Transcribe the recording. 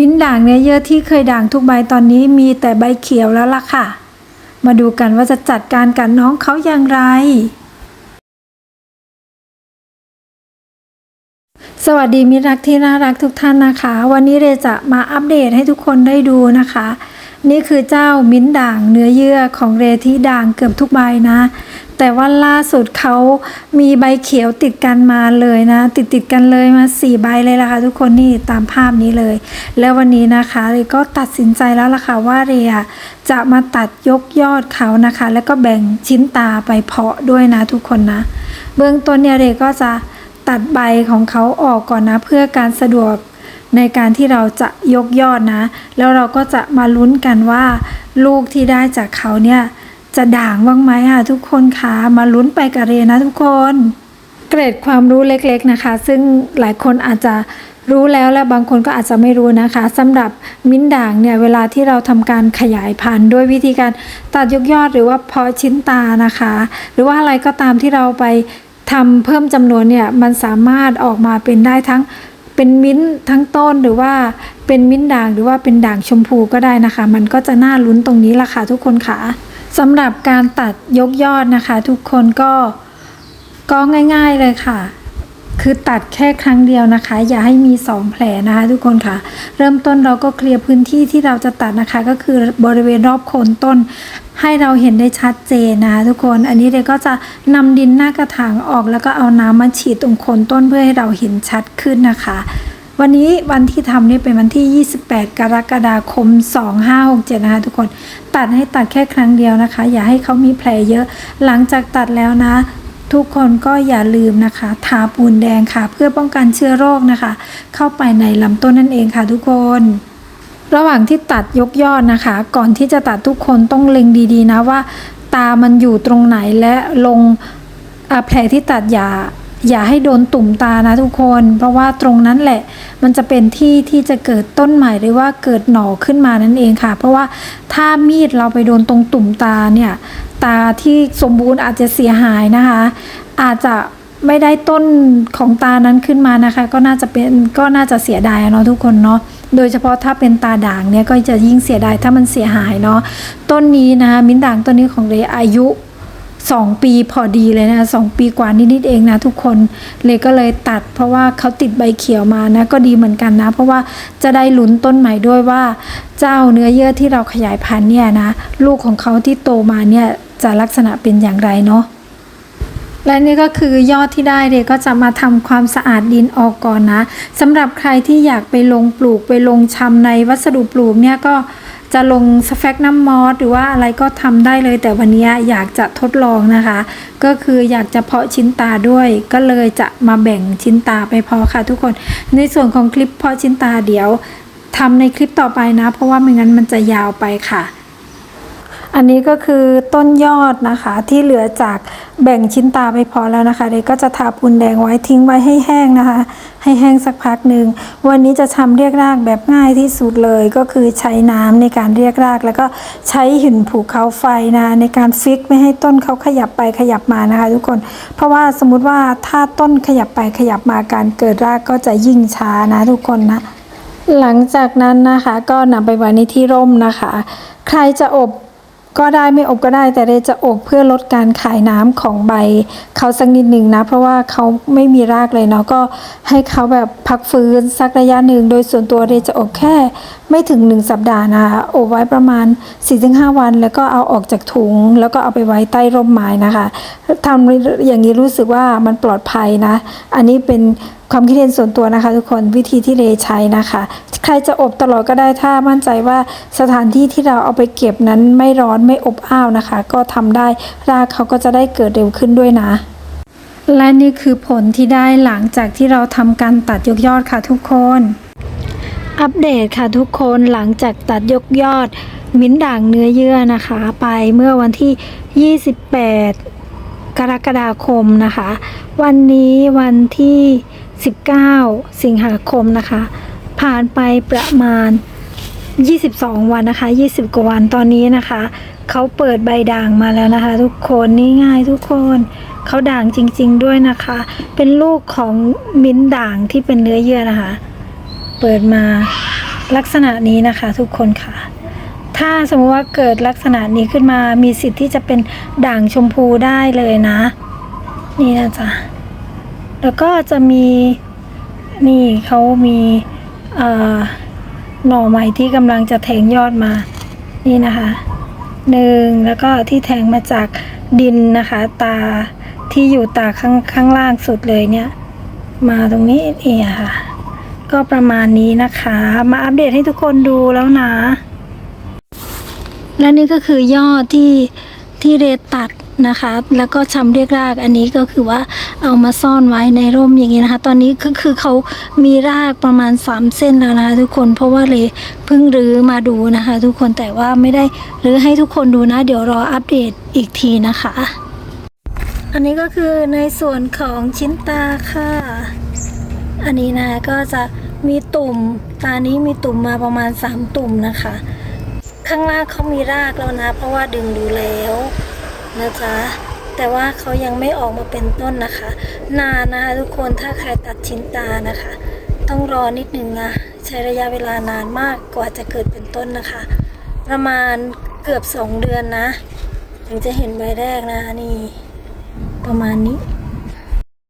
มิ้นด่างเนื้อเยื่อที่เคยด่างทุกใบตอนนี้มีแต่ใบเขียวแล้วล่ะค่ะ มาดูกันว่าจะจัดการกับน้องเขาอย่างไร สวัสดีมิตรักที่น่ารักทุกท่านนะคะ วันนี้เรจะมาอัปเดตให้ทุกคนได้ดูนะคะ นี่คือเจ้ามิ้นด่างเนื้อเยื่อของเรที่ด่างเกือบทุกใบนะ แต่ว่าล่าสุดเขามีใบเขียวติดกันมาเลยนะ ติดติดกันเลยมาสี่ใบเลยล่ะค่ะทุกคนนี่ตามภาพนี้เลย แล้ววันนี้นะคะเรก็ตัดสินใจแล้วล่ะค่ะว่าเรอะจะมาตัดยกยอดเขานะคะ แล้วก็แบ่งชิ้นตาไปเพาะด้วยนะทุกคนนะ เบื้องต้นเนี่ยเรก็จะตัดใบของเขาออกก่อนนะ เพื่อการสะดวกในการที่เราจะยกยอดนะ แล้วเราก็จะมาลุ้นกันว่า ลูกที่ได้จากเขาเนี่ย จะด่างบ้างไหมค่ะทุกคนคะมาลุ้นไปกับเรนะทุกคน เกร็ดความรู้เล็กๆนะคะ ซึ่งหลายคนอาจจะรู้แล้วและบางคนก็อาจจะไม่รู้นะคะสำหรับมิ้นด่างเนี่ยเวลาที่เราทำการขยายพันธุ์ด้วยวิธีการตัดยกยอดหรือว่าเพาะชิ้นตานะคะ หรือว่าอะไรก็ตามที่เราไปทำเพิ่มจำนวนเนี่ยมันสามารถออกมาเป็นได้ทั้งเป็นมิ้นทั้งต้นหรือว่าเป็นมิ้นด่างหรือว่าเป็นด่างชมพูก็ได้นะคะ มันก็จะน่าลุ้นตรงนี้ละค่ะทุกคนค่ะ สำหรับการตัดยกยอดนะคะ ทุกคนก็ก็ง่ายๆเลยค่ะ คือตัดแค่ครั้งเดียวนะคะ อย่าให้มี 2 แผลนะคะ ทุกคนค่ะ เริ่มต้นเราก็เคลียร์พื้นที่ที่เราจะตัดนะคะ ก็คือบริเวณรอบโคนต้น ให้เราเห็นได้ชัดเจนนะคะทุกคนอันนี้เด็กก็จะนำดินหน้ากระถางออก แล้วก็เอาน้ำมาฉีดตรงโคนต้นเพื่อให้เราเห็นชัดขึ้นนะคะ วันนี้วันที่ทำเนี่ยเป็นวันที่ 28 กรกฎาคม 2567 นะคะทุกคน ตัดให้ตัดแค่ครั้งเดียวนะคะ อย่าให้เขามีแผลเยอะ หลังจากตัดแล้วนะ ทุกคนก็อย่าลืมนะคะ ทาปูนแดงค่ะ เพื่อป้องกันเชื้อโรคนะคะ เข้าไปในลำต้นนั่นเองค่ะทุกคนระหว่างที่ตัดยกยอดนะคะ ก่อนที่จะตัดทุกคนต้องเล็งดีๆนะว่า ตามันอยู่ตรงไหนและลงแผลที่ตัดอย่า อย่าให้โดนตุ่มตานะทุกคน เพราะว่าตรงนั้นแหละ มันจะเป็นที่ที่จะเกิดต้นใหม่หรือว่าเกิดหน่อขึ้นมานั่นเองค่ะ เพราะว่าถ้ามีดเราไปโดนตรงตุ่มตาเนี่ยตาที่สมบูรณ์อาจจะเสียหายนะคะ อาจจะไม่ได้ต้นของตานั้นขึ้นมานะคะ ก็น่าจะเป็นก็น่าจะเสียดายเนาะทุกคนเนาะโดยเฉพาะถ้าเป็นตาด่างเนี่ยก็จะยิ่งเสียดายถ้ามันเสียหายเนาะต้นนี้นะคะมิ้นด่างต้นนี้ของเรอายุ สองปีพอดีเลยนะสองปีกว่านิดๆเองนะทุกคนเลยก็เลยตัด เพราะว่าเขาติดใบเขียวมานะก็ดีเหมือนกันนะ เพราะว่าจะได้ลุ้นต้นใหม่ด้วยว่า เจ้าเนื้อเยื่อที่เราขยายพันธุ์เนี่ยนะลูกของเขาที่โตมาเนี่ยจะลักษณะเป็นอย่างไรเนาะและนี่ก็คือยอดที่ได้เดยก็จะมาทำความสะอาดดินออกก่อนนะสำหรับใครที่อยากไปลงปลูกไปลงชำในวัสดุปลูกเนี่ยก็ จะลงสแฟกน้ำมอสหรือว่าอะไรก็ทำได้เลย แต่วันนี้อยากจะทดลองนะคะ ก็คืออยากจะเพาะชิ้นตาด้วย ก็เลยจะมาแบ่งชิ้นตาไปเพาะค่ะทุกคน ในส่วนของคลิปเพาะชิ้นตาเดี๋ยวทำในคลิปต่อไปนะ เพราะว่าไม่งั้นมันจะยาวไปค่ะ อันนี้ก็คือต้นยอดนะคะที่เหลือจากแบ่งชิ้นตาไปพอแล้วนะคะเด็กก็จะทาปูนแดงไว้ทิ้งไว้ให้แห้งนะคะ ให้แห้งสักพักหนึ่งวันนี้จะทำเรียกรากแบบง่ายที่สุดเลย ก็คือใช้น้ำในการเรียกราก แล้วก็ใช้หินผูกเขาไฟนะในการฟิกไม่ให้ต้นเขาขยับไปขยับมานะคะ ทุกคน เพราะว่าสมมุติว่าถ้าต้นขยับไปขยับมาการเกิดรากก็จะยิ่งช้านะทุกคนนะ หลังจากนั้นนะคะก็นำไปไว้ในที่ร่มนะคะ ใครจะอบ ก็ได้ไม่อบก็ได้แต่เรจะอบเพื่อลดการขายน้ำของใบเขาสักนิดหนึ่งนะ เพราะว่าเขาไม่มีรากเลยเนาะก็ให้เขาแบบพักฟื้นสักระยะหนึ่งโดยส่วนตัวเรจะอบแค่ไม่ถึง 1 สัปดาห์นะคะอบไว้ประมาณ 4-5 วัน แล้วก็เอาออกจากถุง แล้วก็เอาไปไว้ใต้ร่มไม้นะคะทำอย่างนี้รู้สึกว่ามันปลอดภัยนะ อันนี้เป็นความคิดเห็นส่วนตัวนะคะ ทุกคนวิธีที่เรใช้นะคะ ใครจะอบตลอดก็ได้ถ้ามั่นใจว่าสถานที่ที่เราเอาไปเก็บนั้นไม่ร้อนไม่อบอ้าวนะคะ ก็ทำได้รากเขาก็จะได้เกิดเร็วขึ้นด้วยนะและนี่คือผลที่ได้หลังจากที่เราทำการตัดยกยอดค่ะทุกคน อัปเดตค่ะทุกคนหลังจากตัดยกยอด มิ้นด่างเนื้อเยื่อนะคะ ไปเมื่อวันที่ 28 กรกฎาคมนะคะ วันนี้วันที่ 19 สิงหาคมนะคะ ผ่านไปประมาณ 22 วันนะคะ 20 กว่าวันตอนนี้นะคะ เขาเปิดใบด่างมาแล้วนะคะ ทุกคนนี่ง่ายทุกคนเขาด่างจริง ๆ ด้วยนะคะ เป็นลูกของมิ้นด่างที่เป็นเนื้อเยื่อนะคะ เปิดมาลักษณะนี้นะคะ ทุกคนค่ะ ถ้าสมมติว่าเกิดลักษณะนี้ขึ้นมามีสิทธิ์ที่จะเป็นด่างชมพูได้เลยนะ นี่นะจ๊ะแล้วก็จะมีนี่เขามี หน่อใหม่ที่กำลังจะแทงยอดมา นี่นะคะหนึ่งแล้วก็ที่แทงมาจากดินนะคะ ตาที่อยู่ตาข้างข้างล่างสุดเลยเนี่ย มาตรงนี้เองค่ะ ก็ประมาณนี้นะคะ มาอัปเดตให้ทุกคนดูแล้วนะ และนี่ก็คือยอดที่ที่เรตัดนะคะ แล้วก็ชำเรียกรากอันนี้ก็คือว่าเอามาซ่อนไว้ในร่มอย่างนี้นะคะ ตอนนี้ก็คือเขามีรากประมาณ 3 เส้นแล้วนะคะทุกคนเพราะว่าเลยเพิ่งรื้อมาดูนะคะ ทุกคนแต่ว่าไม่ได้รื้อให้ทุกคนดูนะ เดี๋ยวรออัปเดตอีกทีนะคะ อันนี้ก็คือในส่วนของชิ้นตาค่ะ อันนี้นะก็จะมีตุ่มตานี้มีตุ่มมาประมาณ 3 ตุ่มนะคะ ข้างล่างเขามีรากแล้วนะ เพราะว่าดึงดูแล้ว นะจ๊ะแต่ว่าเขายังไม่ออกมาเป็นต้นนะคะ นานนะคะทุกคนถ้าใครตัดชิ้นตานะคะ ต้องรอนิดนึงนะใช้ระยะเวลานานมากกว่าจะเกิดเป็นต้นนะคะ ประมาณเกือบ 2 เดือนนะ ถึงจะเห็นใบแรกนะนี่ประมาณนี้